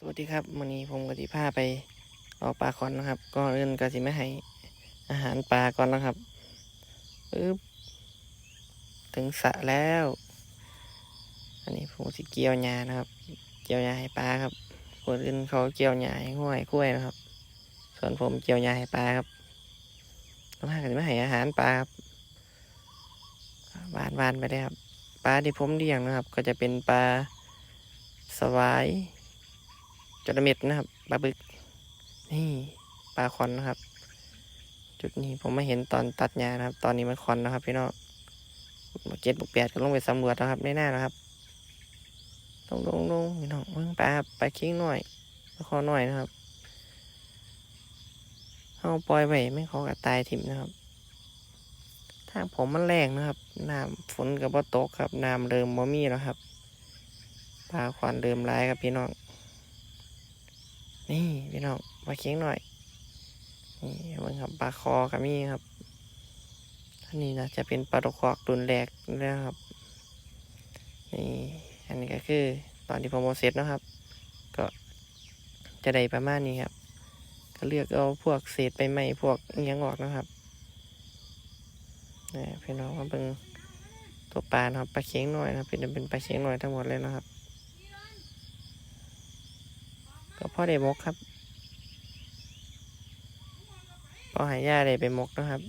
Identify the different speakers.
Speaker 1: สวัสดีครับวันนี้ผมก็สิพาไปออกปลาคอนนะครับก่อนอื่นก็สิไม่ให้อาหารปลาก่อนนะครับปึ๊บถึงสะแล้ว อันนี้ผมสิเกี่ยวหญ้านะครับ เกี่ยวหญ้าให้ปลาครับคนอื่นเขาเกี่ยวหญ้าให้ห้วยกล้วยนะครับ ส่วนผมเกี่ยวหญ้าให้ปลาครับต้องหากันไม่ให้อาหารปลาครับวานวานไปเลยครับ ปลาที่ผมเลี้ยงนะครับ ก็จะเป็นปลาสวาย จระเม็ดนะครับปลาบึก นี่ปลาคอนนะครับ จุดนี้ผมมาเห็นตอนตัดหญ้านะครับ ตอนนี้มันคอนนะครับ พี่น้องเจ็ดบกแปดก็ลงไปสำรวจนะครับในหน้านะครับลงลงลงพี่น้องเบิ่งปลาครับปลาเค้งหน่อยปลาคอหน่อยนะครับเอาปล่อยไว้ไม่ขากระตายถิ่มนะครับทางผมมันแรงนะครับน้ำฝนกับบ่ตกครับน้ำเริ่มบ่มีแล้วครับปลาควันเริ่มร้ายครับพี่น้อง นี่พี่น้องปลาเค็งหน่อย นี่เบิ่งครับปลาคอกับมี่ครับอันนี้นะจะเป็นปลาตะคอกรุนแรกนะครับ นี่ อันนี้ก็คือตอนที่ผมเอาเสร็จนะครับ ก็จะได้ประมาณนี้ครับ ก็เลือกเอาพวกเศษใบไม้พวกอิหยังออกนะครับนี่พี่น้องมาเบิ่งตัวปลานะครับปลาเค็งหน่อยนะครับเป็นเป็นปลาเค็งหน่อยทั้งหมดเลยนะครับ ก็พ่อได้มกครับพอหายาได้ไปมกนะครับ